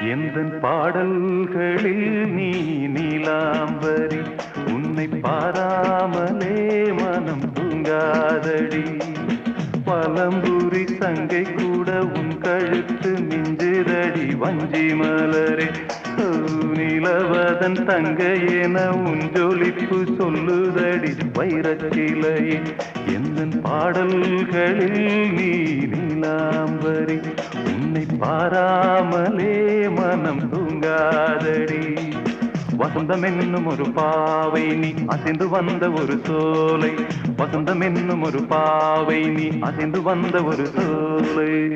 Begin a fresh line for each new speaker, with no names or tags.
எந்தன் பாடல்களில் நீ நீலாம்பரி உன்னை பாராமலே மனம் தூங்காதடி. பழம்புரி தங்கை கூட உன் கழுத்து மிஞ்சுதடி வஞ்சி மலரே நிலவதன் தங்கை என உன் ஜொலிப்பு சொல்லுதடி வைரக்கிளையே எந்தன் பாடல்களில் நீ உன்னை பாராமலே மனம் தூங்காதடி. வசந்தம் என்னும் ஒரு பாவை நீ அசைந்து வந்த ஒரு சோலை. வசந்தம் என்னும் ஒரு பாவை நீ அசைந்து வந்த ஒரு சோலை.